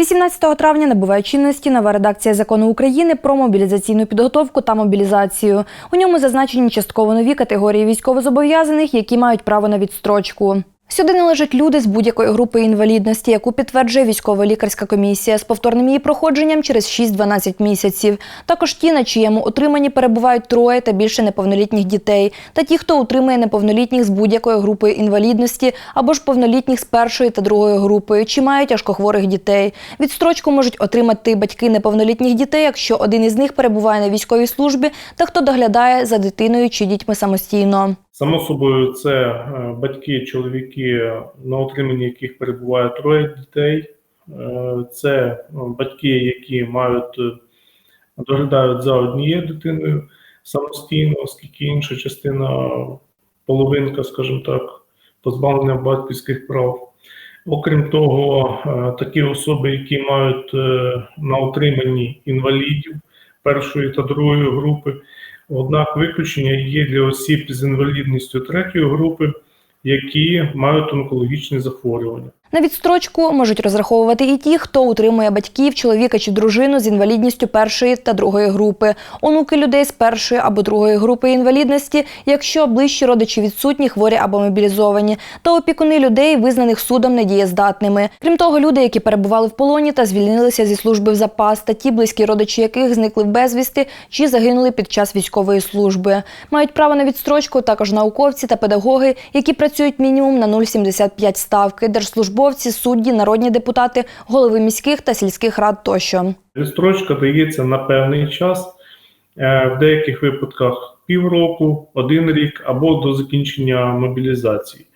18 травня набуває чинності нова редакція закону України про мобілізаційну підготовку та мобілізацію. У ньому зазначені частково нові категорії військовозобов'язаних, які мають право на відстрочку. Сюди належать люди з будь-якої групи інвалідності, яку підтверджує військова лікарська комісія з повторним її проходженням через 6-12 місяців. Також ті, на чиєму утриманні перебувають троє та більше неповнолітніх дітей, та ті, хто утримує неповнолітніх з будь-якої групи інвалідності або ж повнолітніх з першої та другої групи, чи мають тяжкохворих дітей. Відстрочку можуть отримати батьки неповнолітніх дітей, якщо один із них перебуває на військовій службі та хто доглядає за дитиною чи дітьми самостійно. Само собою, це е, батьки, чоловіки, на утриманні яких перебуває троє дітей. Е, Це ну, батьки, які мають е, доглядають за однією дитиною самостійно, оскільки інша частина, половинка, скажімо так, позбавлення батьківських прав. Окрім того, е, такі особи, які мають е, на утриманні інвалідів першої та другої групи, Однак виключення є для осіб з інвалідністю третьої групи, які мають онкологічні захворювання. На відстрочку можуть розраховувати і ті, хто утримує батьків, чоловіка чи дружину з інвалідністю першої та другої групи, онуки людей з першої або другої групи інвалідності, якщо ближчі родичі відсутні, хворі або мобілізовані, та опікуни людей, визнаних судом недієздатними. Крім того, люди, які перебували в полоні та звільнилися зі служби в запас, та ті, близькі родичі яких зникли в безвісти чи загинули під час військової служби, мають право на відстрочку також науковці та педагоги, які працюють мінімум на 0,75 ставки, держслужбовці, судді, народні депутати, голови міських та сільських рад тощо. Відстрочка дається на певний час, е, в деяких випадках півроку, один рік або до закінчення мобілізації.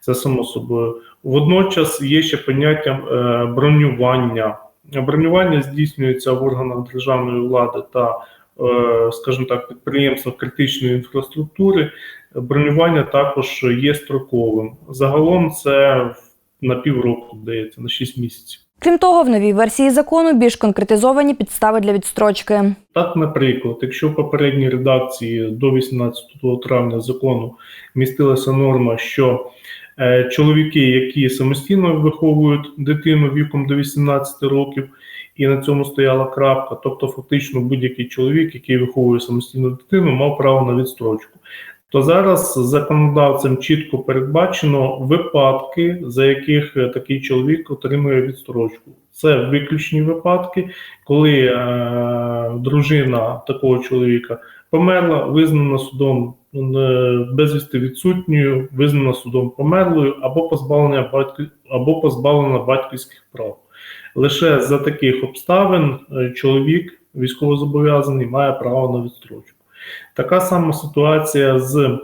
Це само собою. Водночас є ще поняття е, бронювання. Бронювання здійснюється в органах державної влади та, е, скажімо так, підприємствах критичної інфраструктури. Бронювання також є строковим. Загалом це на півроку дається, на 6 місяців. Крім того, в новій версії закону більш конкретизовані підстави для відстрочки. Так, наприклад, якщо в попередній редакції до 18 травня закону містилася норма, що е, чоловіки, які самостійно виховують дитину віком до 18 років, і на цьому стояла крапка, тобто фактично будь-який чоловік, який виховує самостійну дитину, мав право на відстрочку. То зараз законодавцем чітко передбачено випадки, за яких е, такий чоловік отримує відстрочку. Це виключні випадки, коли е, дружина такого чоловіка померла, визнана судом е, безвісти відсутньою, визнана судом померлою або позбавлена батьки, або позбавлена батьківських прав. Лише за таких обставин е, чоловік військовозобов'язаний має право на відстрочку. Така сама ситуація з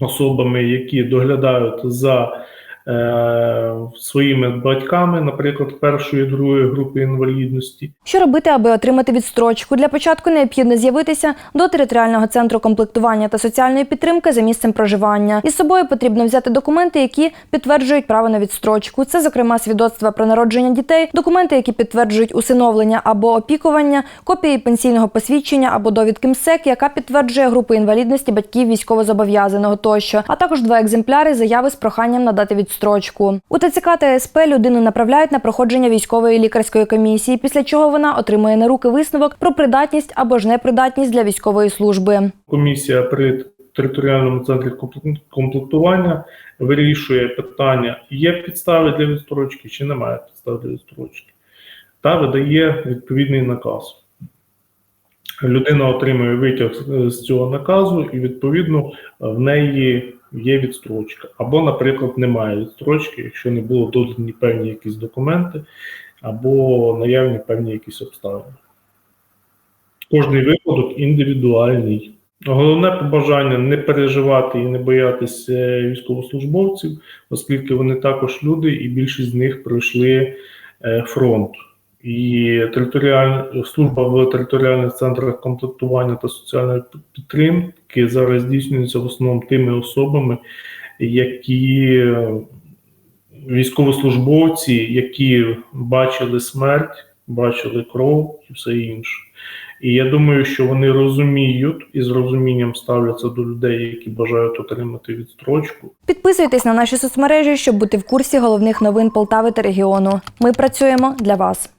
особами, які доглядають за своїми батьками, наприклад, першої другої групи інвалідності. Що робити, аби отримати відстрочку? Для початку необхідно з'явитися до територіального центру комплектування та соціальної підтримки за місцем проживання. Із собою потрібно взяти документи, які підтверджують право на відстрочку. Це, зокрема, свідоцтва про народження дітей, документи, які підтверджують усиновлення або опікування, копії пенсійного посвідчення або довідки МСЕК, яка підтверджує групу інвалідності батьків військовозобов'язаного тощо, а також два екземпляри заяви з проханням надати відстрочку. У ТЦК та СП людину направляють на проходження військової лікарської комісії, після чого вона отримує на руки висновок про придатність або ж непридатність для військової служби. Комісія при територіальному центрі комплектування вирішує питання, є підстави для відстрочки чи немає підстав для відстрочки, та видає відповідний наказ. Людина отримує витяг з- з цього наказу, і відповідно в неї є відстрочка. Або, наприклад, немає відстрочки, якщо не було додані певні якісь документи, або наявні певні якісь обставини. Кожний випадок індивідуальний. Головне побажання не переживати і не боятися військовослужбовців, оскільки вони також люди, і більшість з них пройшли е, фронт. І територіальна служба в територіальних центрах комплектування та соціальної підтримки зараз здійснюється в основному тими особами, які військовослужбовці, які бачили смерть, бачили кров і все інше. І я думаю, що вони розуміють і з розумінням ставляться до людей, які бажають отримати відстрочку. Підписуйтесь на наші соцмережі, щоб бути в курсі головних новин Полтави та регіону. Ми працюємо для вас.